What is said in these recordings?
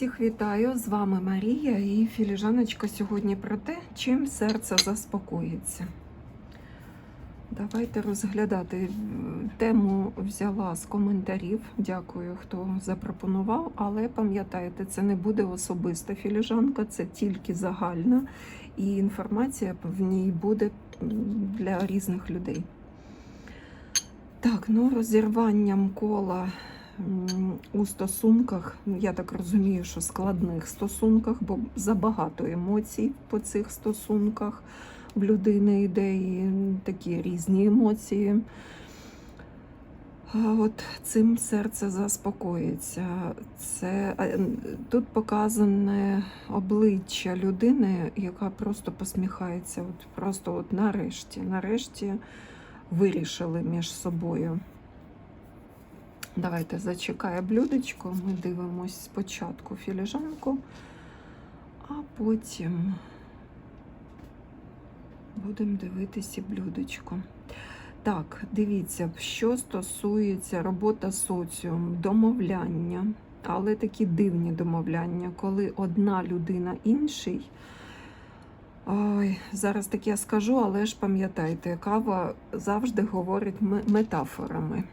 Всіх вітаю! З вами Марія і філіжаночка сьогодні про те, чим серце заспокоїться. Давайте розглядати. Тему взяла з коментарів. Дякую, хто запропонував. Але пам'ятайте, це не буде особиста філіжанка, це тільки загальна, і інформація в ній буде для різних людей. Так, ну розірванням кола у стосунках, ну, я так розумію, що складних стосунках, бо забагато емоцій по цих стосунках в людини йде і такі різні емоції. От цим серце заспокоїться. Це тут показане обличчя людини, яка просто посміхається. От просто от нарешті, нарешті вирішили між собою. Давайте зачекає блюдечко. Ми дивимось спочатку філіжанку, а потім будемо дивитися блюдечко. Так, дивіться, що стосується робота соціум, домовляння, але такі дивні домовляння, коли одна людина інший. Ой, зараз таке скажу, але ж пам'ятайте, кава завжди говорить метафорами.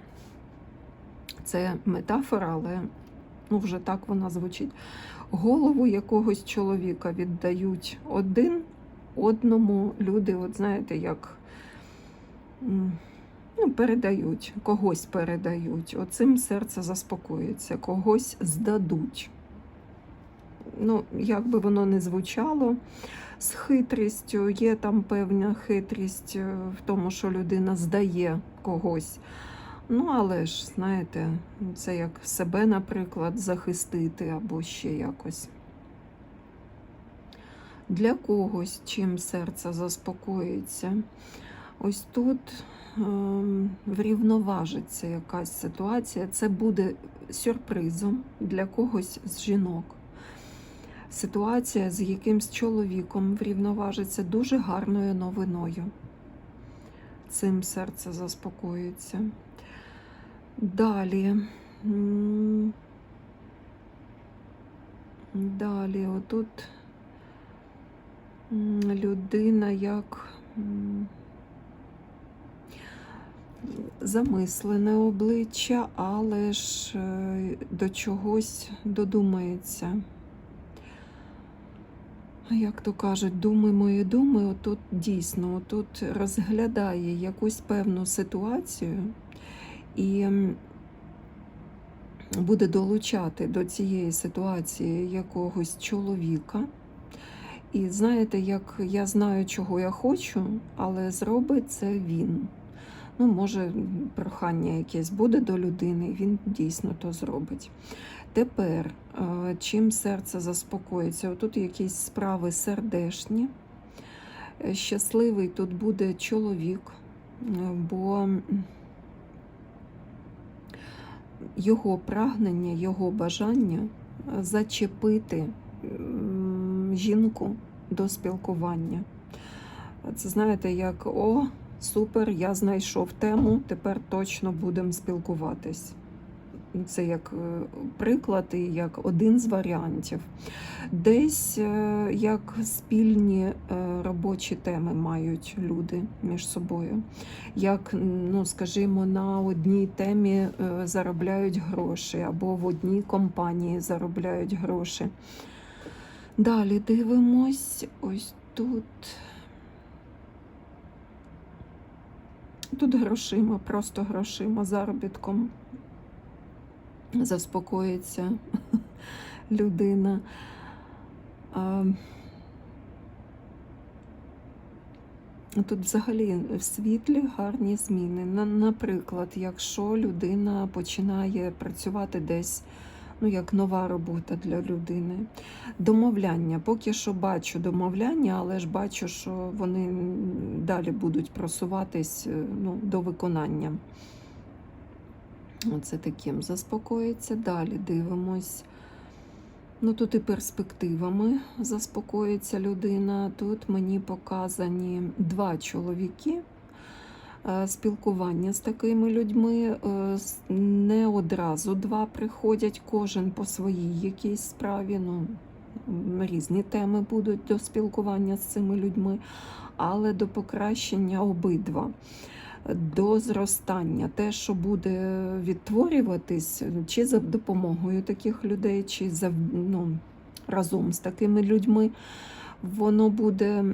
Це метафора, але ну, вже так вона звучить. Голову якогось чоловіка віддають один одному люди, от знаєте, як ну, передають, когось передають. Оцим серце заспокоїться, когось здадуть. Ну, як би воно не звучало, з хитрістю, є там певна хитрість е, в тому, що людина здає когось. Ну, але ж, знаєте, це як себе, наприклад, захистити або ще якось. Для когось, чим серце заспокоїться, ось тут ем, врівноважиться якась ситуація. Це буде сюрпризом для когось з жінок. Ситуація з якимсь чоловіком врівноважиться дуже гарною новиною. Цим серце заспокоїться. Далі. Далі, отут людина як замислене обличчя, але ж е, до чогось додумається. Як то кажуть, думи мої думи, отут дійсно отут розглядає якусь певну ситуацію і буде долучати до цієї ситуації якогось чоловіка. І знаєте, як я знаю, чого я хочу, але зробить це він. Ну, може, прохання якесь буде до людини, він дійсно то зробить. Тепер, е, чим серце заспокоїться? Отут якісь справи сердешні. Е, Щасливий тут буде чоловік, е, бо його прагнення, його бажання е, зачепити жінку до спілкування. Це знаєте, як о, супер, я знайшов тему, тепер точно будемо спілкуватись. Це як е, приклад і як один з варіантів. Десь е, як спільні е, робочі теми мають люди між собою. Як, ну, скажімо, на одній темі заробляють гроші, або в одній компанії заробляють гроші. Далі дивимось ось тут. Тут грошима, просто грошима, заробітком заспокоїться людина. Тут взагалі в світлі гарні зміни. Наприклад, якщо людина починає працювати десь, ну як нова робота для людини. Домовляння. Поки що бачу домовляння, але ж бачу, що вони далі будуть просуватись е, ну, до виконання. Оце таким заспокоїться. Далі дивимось. Ну, тут і перспективами заспокоїться людина. Тут мені показані два чоловіки. е, спілкування з такими людьми. е, Не одразу два приходять, кожен по своїй якійсь справі. Ну, різні теми будуть до спілкування з цими людьми, але до покращення обидва. До зростання, те, що буде відтворюватись, чи за допомогою таких людей, чи за, ну, разом з такими людьми, воно буде.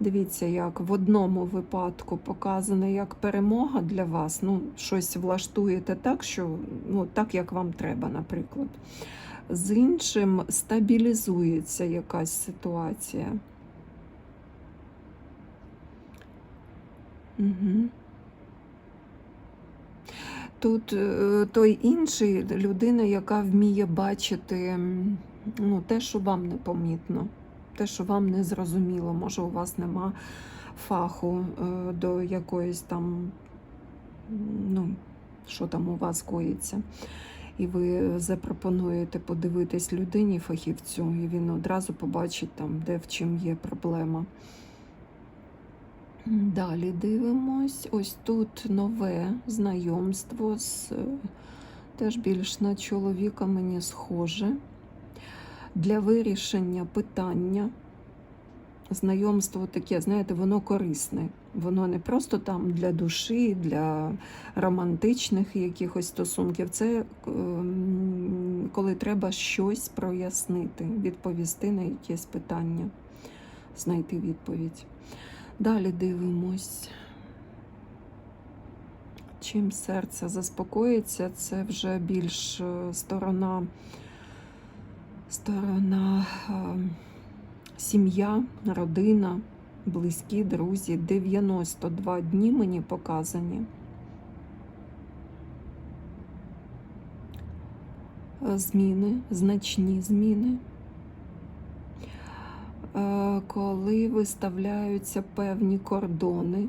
Дивіться, як в одному випадку показано як перемога для вас. Ну, щось влаштуєте так, що ну, так, як вам треба, наприклад. З іншим стабілізується якась ситуація. Угу. Тут е, той інший людина, яка вміє бачити ну, те, що вам не помітно, те, що вам не зрозуміло. Може, у вас нема фаху е, до якоїсь там, ну, що там у вас коїться. І ви запропонуєте подивитись людині фахівцю, і він одразу побачить там, де в чим є проблема. Далі дивимось. Ось тут нове знайомство з е, теж більш на чоловіка мені схоже. Для вирішення питання. Знайомство таке, знаєте, воно корисне. Воно не просто там для душі, для романтичних якихось стосунків. Це ем, коли треба щось прояснити, відповісти на якесь питання, знайти відповідь. Далі дивимось. Чим серце заспокоїться, це вже більш е, сторона, сторона е, сім'я, родина, близькі, друзі. 92 дні мені показані. Е, Зміни, значні зміни коли виставляються певні кордони,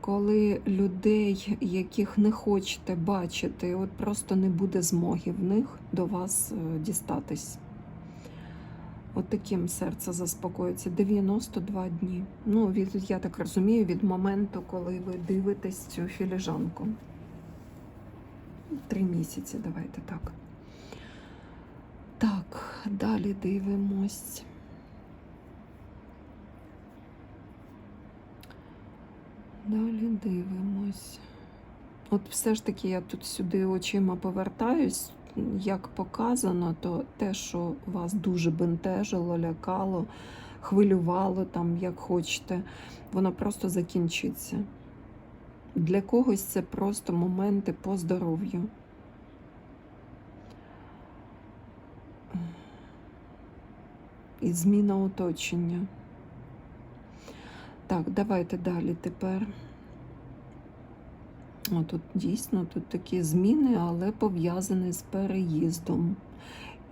коли людей, яких не хочете бачити, от просто не буде змоги в них до вас е, дістатись. От таким серце заспокоїться 92 дні. Ну, від, я так розумію, від моменту, коли ви дивитесь цю філіжанку. Три місяці, давайте так. Так, далі дивимось. Далі дивимось. От все ж таки я тут сюди очима повертаюсь. Як показано, то те, що вас дуже бентежило, лякало, хвилювало, там, як хочете, воно просто закінчиться. Для когось це просто моменти по здоров'ю. І зміна оточення. Так, давайте далі тепер. О, тут дійсно тут такі зміни, але пов'язані з переїздом.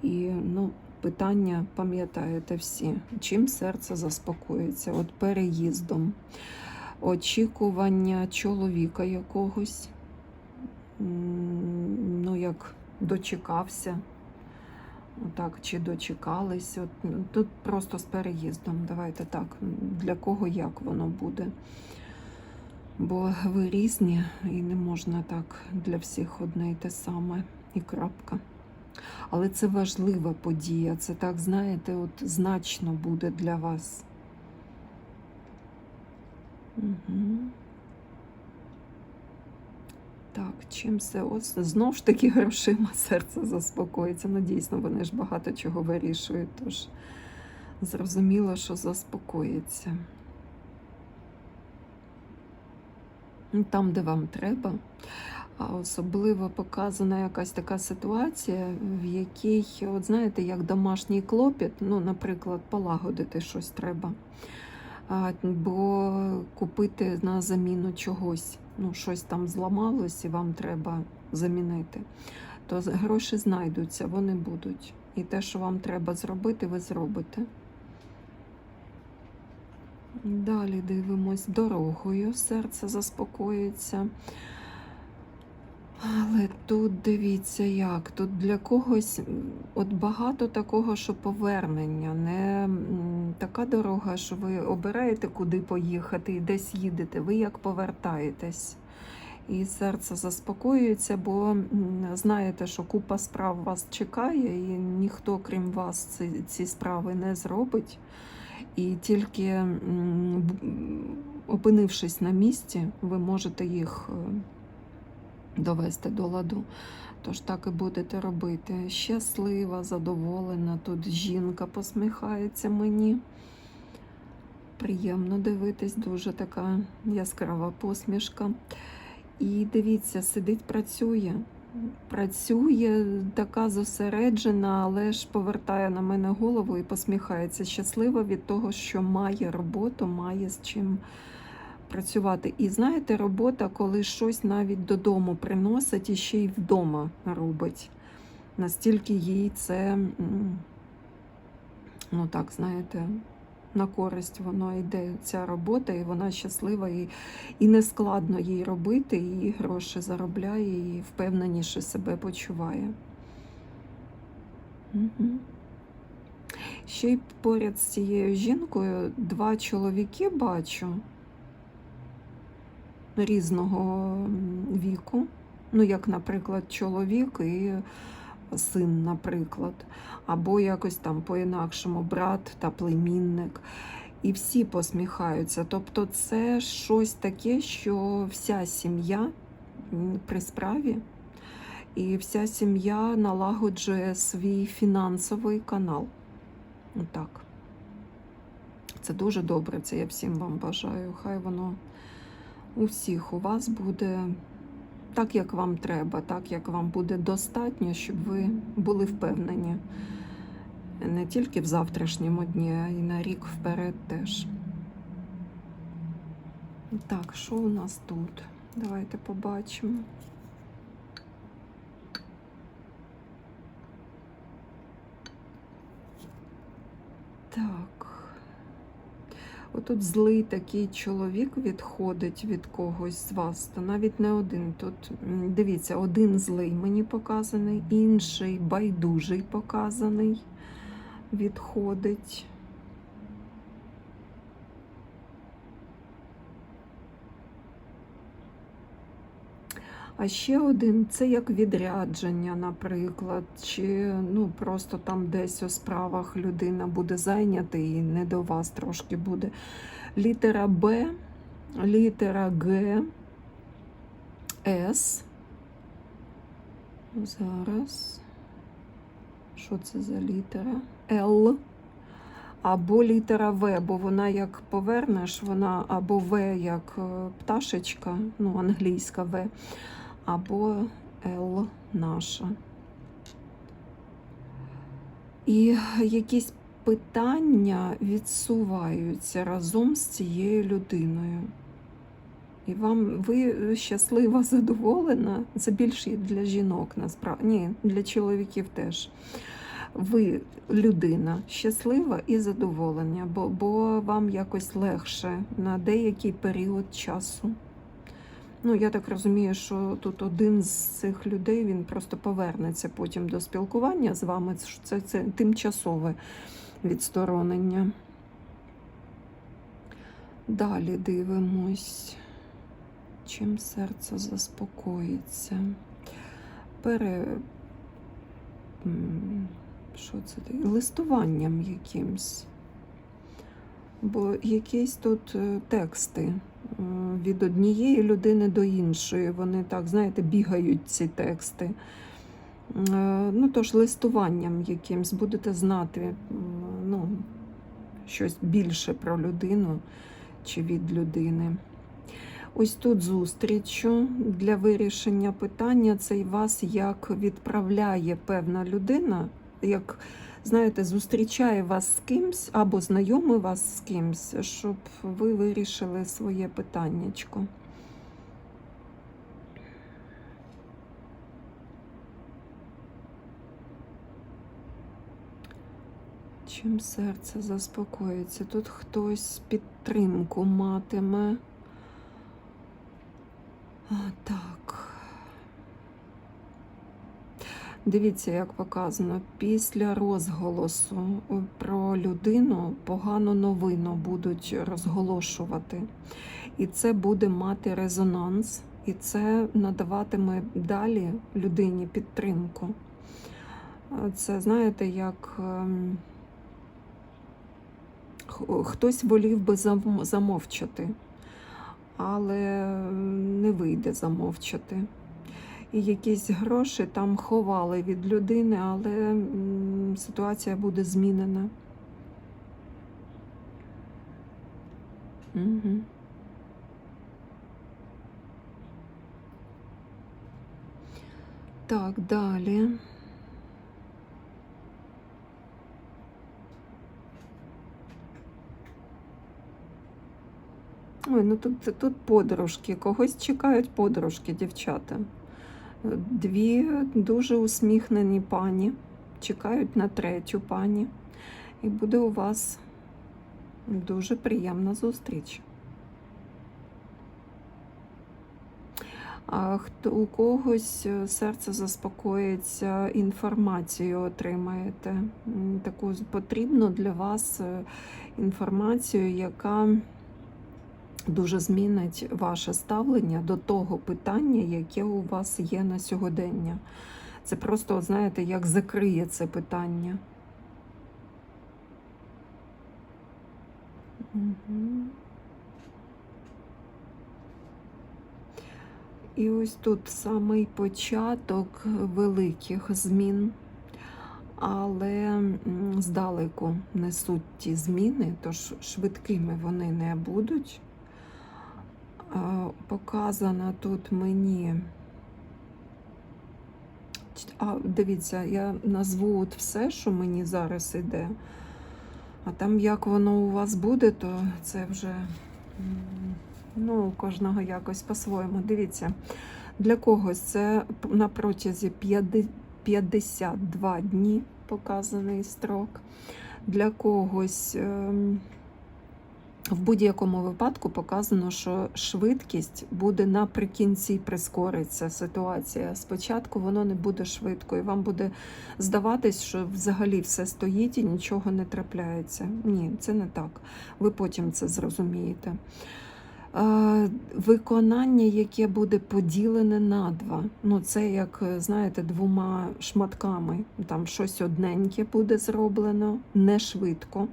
І ну, питання, пам'ятаєте всі, чим серце заспокоїться? От переїздом, очікування чоловіка якогось, ну, як дочекався. Так, чи дочекались. От, ну, тут просто з переїздом. Давайте так. Для кого як воно буде. Бо ви різні і не можна так для всіх одне й те саме і крапка. Але це важлива подія. Це так, знаєте, от значно буде для вас. Угу. Так, чим це? Ось знов ж таки грошима серце заспокоїться. Ну, дійсно, вони ж багато чого вирішують, тож зрозуміло, що заспокоїться. Ну, Там, де вам треба. А особливо показана якась така ситуація, в якій, от знаєте, як домашній клопіт, ну, наприклад, полагодити щось треба. А, бо купити на заміну чогось, ну, щось там зламалось і вам треба замінити, то гроші знайдуться, вони будуть. І те, що вам треба зробити, ви зробите. Далі дивимось дорогою, серце заспокоїться. Але тут дивіться як, тут для когось от багато такого, що повернення, не така дорога, що ви обираєте, куди поїхати і десь їдете, ви як повертаєтесь. І серце заспокоюється, бо знаєте, що купа справ вас чекає, і ніхто, крім вас, ці, ці справи не зробить. І тільки опинившись на місці, ви можете їх е, довести до ладу. Тож так і будете робити. Щаслива, задоволена. Тут жінка посміхається мені. Приємно дивитись, дуже така яскрава посмішка. І дивіться, сидить, працює. Працює така зосереджена, але ж повертає на мене голову і посміхається. Щаслива від того, що має роботу, має з чим працювати. І знаєте, робота, коли щось навіть додому приносить і ще й вдома робить. Настільки їй це, ну так, знаєте, на користь воно йде ця робота, і вона щаслива, і, і не складно їй робити, і гроші заробляє, і впевненіше себе почуває. Угу. Ще й поряд з цією жінкою два чоловіки бачу різного віку. Ну, як, наприклад, чоловік і син, наприклад, або якось там по-інакшому брат та племінник. І всі посміхаються. Тобто, це щось таке, що вся сім'я при справі, і вся сім'я налагоджує свій фінансовий канал. Отак. Це дуже добре, це я всім вам бажаю. Хай воно у всіх у вас буде так, як вам треба, так, як вам буде достатньо, щоб ви були впевнені не тільки в завтрашньому дні, а й на рік вперед теж. Так, що у нас тут? Давайте побачимо. Так. Отут злий такий чоловік відходить від когось з вас, то навіть не один. Тут дивіться, один злий мені показаний, інший байдужий показаний відходить. А ще один це як відрядження, наприклад, чи ну просто там десь у справах людина буде зайнята і не до вас трошки буде. Літера Б, літера Г, С. Зараз. Що це за літера? Л. Або літера В, бо вона як повернеш, вона або В як е, пташечка, ну, англійська В, або Л наша. І якісь питання відсуваються разом з цією людиною. І вам ви щаслива, задоволена. Це більше для жінок насправді. Ні, для чоловіків теж. Ви людина щаслива і задоволена, бо, бо вам якось легше на деякий період часу. Ну, я так розумію, що тут один з цих людей він просто повернеться потім до спілкування з вами. Це, це, тимчасове відсторонення. Далі дивимось, чим серце заспокоїться. Пере... Що це? Листуванням якимсь. Бо якісь тут е, тексти від однієї людини до іншої. Вони так, знаєте, бігають ці тексти. Е, Ну, тож листуванням якимсь будете знати ну, щось більше про людину чи від людини. Ось тут зустрічу для вирішення питання. Це вас як відправляє певна людина, як, знаєте, зустрічає вас з кимсь або знайомий вас з кимсь, щоб ви вирішили своє питаннячко. Чим серце заспокоїться? Тут хтось підтримку матиме. А, так. Дивіться, як показано, після розголосу про людину погану новину будуть розголошувати. І це буде мати резонанс, і це надаватиме далі людині підтримку. Це, знаєте, як ем, хтось волів би замовчати, але не вийде замовчати. І якісь гроші там ховали від людини, але ситуація буде змінена. Угу. Так, далі. Ой, ну тут, тут подружки, когось чекають подружки, дівчата. Дві дуже усміхнені пані чекають на третю пані. І буде у вас дуже приємна зустріч. А хто у когось е, серце заспокоїться, інформацію отримаєте. Таку потрібну для вас е, інформацію, яка дуже змінить ваше ставлення до того питання, яке у вас є на сьогодення. Це просто, знаєте, як закриє це питання. Мгм. І ось тут самий початок великих змін, але здалеку несуть ті зміни, тож швидкими вони не будуть. А, Показано тут мені. А, дивіться, я назву от все, що мені зараз іде. А там як воно у вас буде, то це вже ну, у кожного якось по-своєму. Дивіться, для когось це на протязі 52 дні показаний строк. Для когось ем, в будь-якому випадку показано, що швидкість буде наприкінці прискориться ситуація. Спочатку воно не буде швидко, і вам буде здаватись, що взагалі все стоїть і нічого не трапляється. Ні, це не так. Ви потім це зрозумієте. Е, Виконання, яке буде поділене на два. Ну, це як, знаєте, двома шматками. Там щось одненьке буде зроблено, не швидко.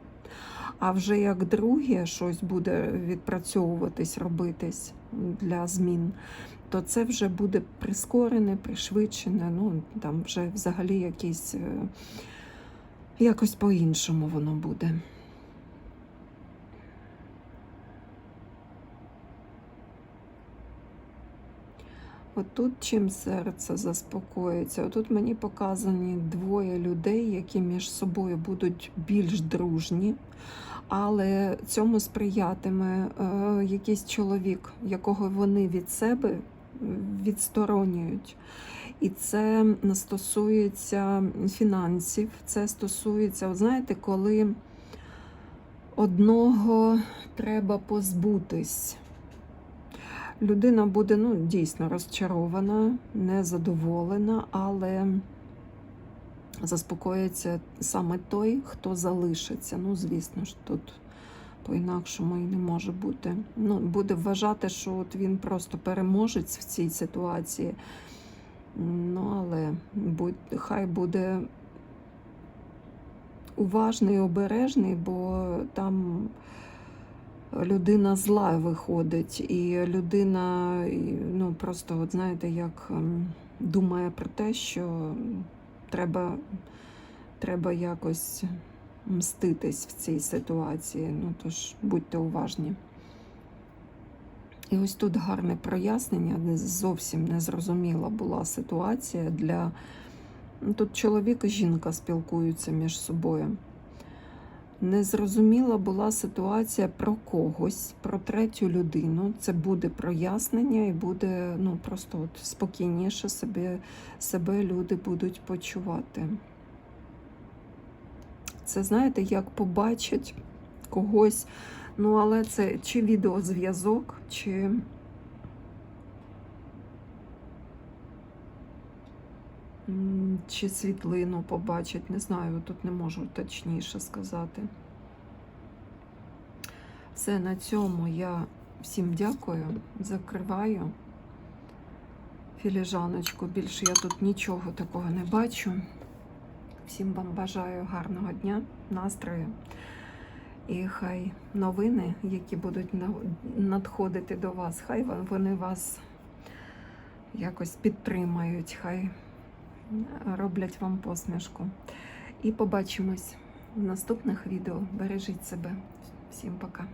А вже як друге щось буде відпрацьовуватись, робитись для змін, то це вже буде прискорене, пришвидшене, ну там вже взагалі якісь е, якось по-іншому воно буде. Отут чим серце заспокоїться. Отут мені показані двоє людей, які між собою будуть більш дружні, але цьому сприятиме е, якийсь чоловік, якого вони від себе відсторонюють. І це стосується фінансів, це стосується, от знаєте, коли одного треба позбутись. Людина буде ну, дійсно розчарована, незадоволена, але заспокоїться саме той, хто залишиться. Ну, звісно ж, тут по-інакшому і не може бути. Ну, буде вважати, що от він просто переможець в цій ситуації. Ну, але будь, хай буде уважний, обережний, бо там людина зла виходить, і людина ну, просто, от знаєте, як ем, думає про те, що треба, треба якось мститись в цій ситуації. Ну, тож будьте уважні. І ось тут гарне прояснення, де зовсім незрозуміла була ситуація для. ну, Тут чоловік і жінка спілкуються між собою. Незрозуміла була ситуація про когось, про третю людину. Це буде прояснення і буде ну, просто от спокійніше себе, себе люди будуть почувати. Це знаєте, як побачать когось. Ну, але це чи відеозв'язок, чи. Чи світлину побачать. Не знаю, тут не можу точніше сказати. Все, на цьому я всім дякую, закриваю філіжаночку. Більше я тут нічого такого не бачу. Всім вам бажаю гарного дня, настрою. І хай новини, які будуть надходити до вас, хай вони вас якось підтримають, хай роблять вам посмішку. І побачимось в наступних відео. Бережіть себе. Всім пока.